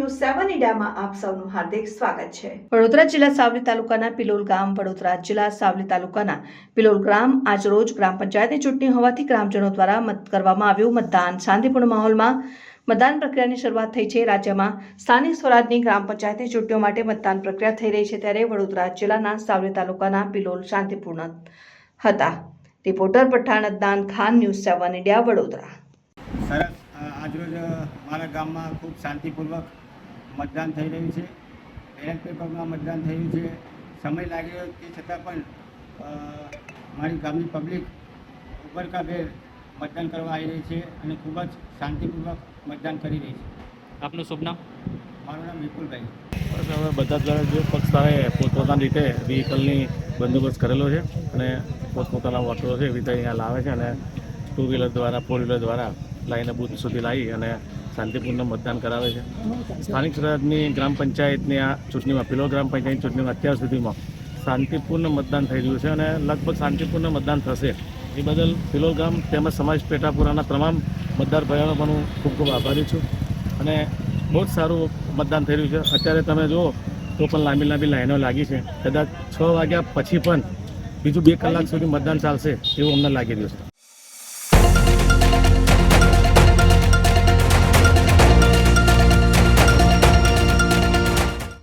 મીડિયામાં આપ સૌનું હાર્દિક સ્વાગત છે. વડોદરા જિલ્લા સાવલી તાલુકાના પિલોલ ગામ વડોદરા જિલ્લા સાવલી તાલુકાના પિલોલ ગ્રામ આજરોજ ગ્રામ પંચાયતની ચૂંટણી હોવાથી ગ્રામજનો દ્વારા મત કરવામાં આવ્યું. મતદાન શાંતિપૂર્ણ માહોલમાં મતદાન પ્રક્રિયાની શરૂઆત થઈ છે. રાજ્યમાં સ્થાનિક સ્વરાજની ગ્રામ પંચાયતની ચૂંટણીઓ માટે મતદાન પ્રક્રિયા થઈ રહી છે ત્યારે વડોદરા જિલ્લાના સાવલી તાલુકાના પિલોલ શાંતિપૂર્ણ હતા. Reporter Pathan Adnan Khan news seven India Vadodara. સરસ. આજરોજ મારા ગામમાં ખૂબ શાંતિપૂર્વક મતદાન થઈ રહ્યું છે. બેલેટ પેપરમાં મતદાન થયું છે. સમય લાગ્યો તે છતાં પણ મારી ગામની પબ્લિક ઉપરકાભેર મતદાન કરવા આવી રહી છે અને ખૂબ જ શાંતિપૂર્વક મતદાન કરી રહી છે. આપનું શુભ નામ? મારું નામ વિપુલભાઈ. બસ હવે બધા દ્વારા જે પક્ષતાએ પોતપોતાની રીતે વ્હીકલની બંદોબસ્ત કરેલો છે અને પોતપોતાના વોટરો છે એવી રીતે અહીંયા લાવે છે અને ટુ વ્હીલર દ્વારા ફોર વ્હીલર દ્વારા લાવીને બૂથ સુધી લાવી અને શાંતિપૂર્ણ મતદાન કરાવે છે. સ્થાનિક સ્વરાજની ગ્રામ પંચાયતની આ ચૂંટણીમાં પિલો ગ્રામ પંચાયતની ચૂંટણીમાં અત્યાર સુધીમાં શાંતિપૂર્ણ મતદાન થઈ રહ્યું છે અને લગભગ શાંતિપૂર્ણ મતદાન થશે. એ બદલ પિલોલ ગામ તેમજ સમાજ પેટાપુરાના તમામ મતદાર ભાઈઓનો પણ હું ખૂબ ખૂબ આભારી છું અને બહુ જ સારું મતદાન થઈ રહ્યું છે. અત્યારે તમે જુઓ તો પણ લાંબી લાંબી લાઈનો લાગી છે. કદાચ છ વાગ્યા પછી પણ બીજું બે કલાક સુધી મતદાન ચાલશે એવું અમને લાગી રહ્યું છે.